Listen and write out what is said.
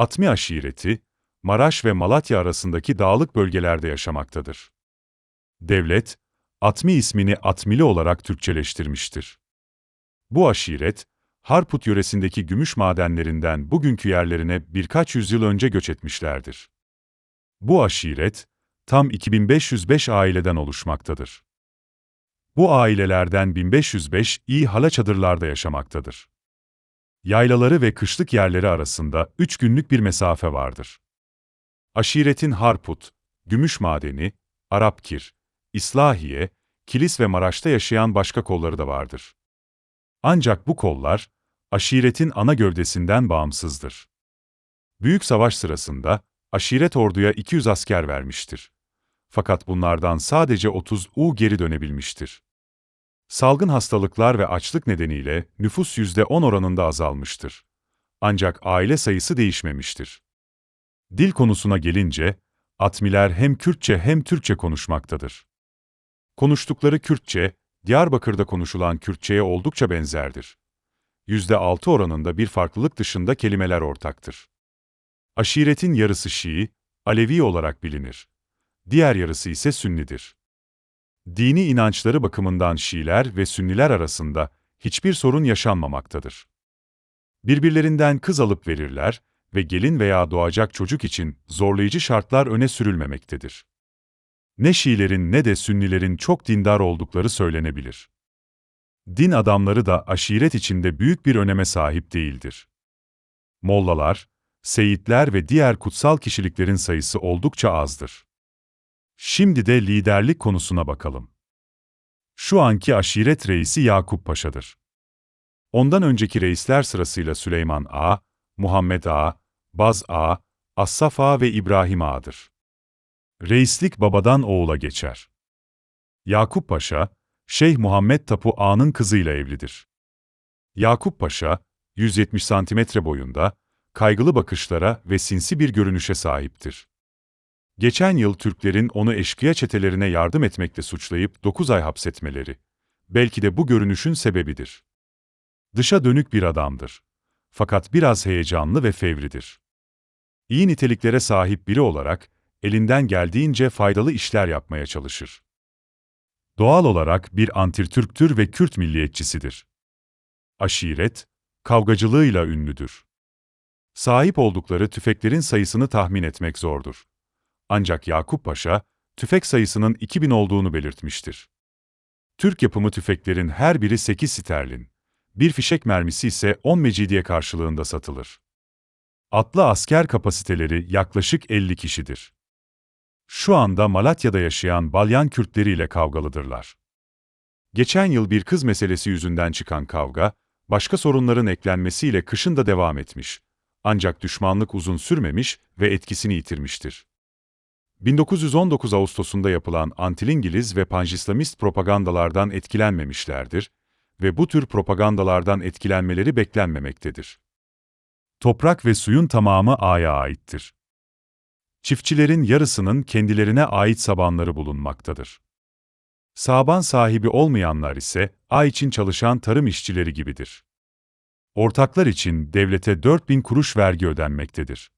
Atmi aşireti, Maraş ve Malatya arasındaki dağlık bölgelerde yaşamaktadır. Devlet, Atmi ismini Atmili olarak Türkçeleştirmiştir. Bu aşiret, Harput yöresindeki gümüş madenlerinden bugünkü yerlerine birkaç yüzyıl önce göç etmişlerdir. Bu aşiret, tam 2505 aileden oluşmaktadır. Bu ailelerden 1505 iyi hala çadırlarda yaşamaktadır. Yaylaları ve kışlık yerleri arasında üç günlük bir mesafe vardır. Aşiretin Harput, Gümüş Madeni, Arapkir, İslahiye, Kilis ve Maraş'ta yaşayan başka kolları da vardır. Ancak bu kollar, aşiretin ana gövdesinden bağımsızdır. Büyük savaş sırasında, aşiret orduya 200 asker vermiştir. Fakat bunlardan sadece 30 U geri dönebilmiştir. Salgın hastalıklar ve açlık nedeniyle nüfus %10 oranında azalmıştır. Ancak aile sayısı değişmemiştir. Dil konusuna gelince, Atmiler hem Kürtçe hem Türkçe konuşmaktadır. Konuştukları Kürtçe, Diyarbakır'da konuşulan Kürtçe'ye oldukça benzerdir. %6 oranında bir farklılık dışında kelimeler ortaktır. Aşiretin yarısı Şii, Alevi olarak bilinir. Diğer yarısı ise Sünnidir. Dini inançları bakımından Şiiler ve Sünniler arasında hiçbir sorun yaşanmamaktadır. Birbirlerinden kız alıp verirler ve gelin veya doğacak çocuk için zorlayıcı şartlar öne sürülmemektedir. Ne Şiilerin ne de Sünnilerin çok dindar oldukları söylenebilir. Din adamları da aşiret içinde büyük bir öneme sahip değildir. Mollalar, seyitler ve diğer kutsal kişiliklerin sayısı oldukça azdır. Şimdi de liderlik konusuna bakalım. Şu anki aşiret reisi Yakup Paşa'dır. Ondan önceki reisler sırasıyla Süleyman Ağa, Muhammed Ağa, Baz Ağa, Assaf Ağa ve İbrahim Ağa'dır. Reislik babadan oğula geçer. Yakup Paşa, Şeyh Muhammed Tapu Ağa'nın kızıyla evlidir. Yakup Paşa, 170 santimetre boyunda, kaygılı bakışlara ve sinsi bir görünüşe sahiptir. Geçen yıl Türklerin onu eşkıya çetelerine yardım etmekle suçlayıp 9 ay hapsetmeleri, belki de bu görünüşün sebebidir. Dışa dönük bir adamdır. Fakat biraz heyecanlı ve fevridir. İyi niteliklere sahip biri olarak, elinden geldiğince faydalı işler yapmaya çalışır. Doğal olarak bir antirtürktür ve Kürt milliyetçisidir. Aşiret, kavgacılığıyla ünlüdür. Sahip oldukları tüfeklerin sayısını tahmin etmek zordur. Ancak Yakup Paşa, tüfek sayısının 2000 olduğunu belirtmiştir. Türk yapımı tüfeklerin her biri 8 sterlin, bir fişek mermisi ise 10 mecidiye karşılığında satılır. Atlı asker kapasiteleri yaklaşık 50 kişidir. Şu anda Malatya'da yaşayan Balyan Kürtleri ile kavgalıdırlar. Geçen yıl bir kız meselesi yüzünden çıkan kavga, başka sorunların eklenmesiyle kışın da devam etmiş. Ancak düşmanlık uzun sürmemiş ve etkisini yitirmiştir. 1919 Ağustos'unda yapılan antilingiliz ve panjislamist propagandalardan etkilenmemişlerdir ve bu tür propagandalardan etkilenmeleri beklenmemektedir. Toprak ve suyun tamamı A'ya aittir. Çiftçilerin yarısının kendilerine ait sabanları bulunmaktadır. Saban sahibi olmayanlar ise A için çalışan tarım işçileri gibidir. Ortaklar için devlete 4000 kuruş vergi ödenmektedir.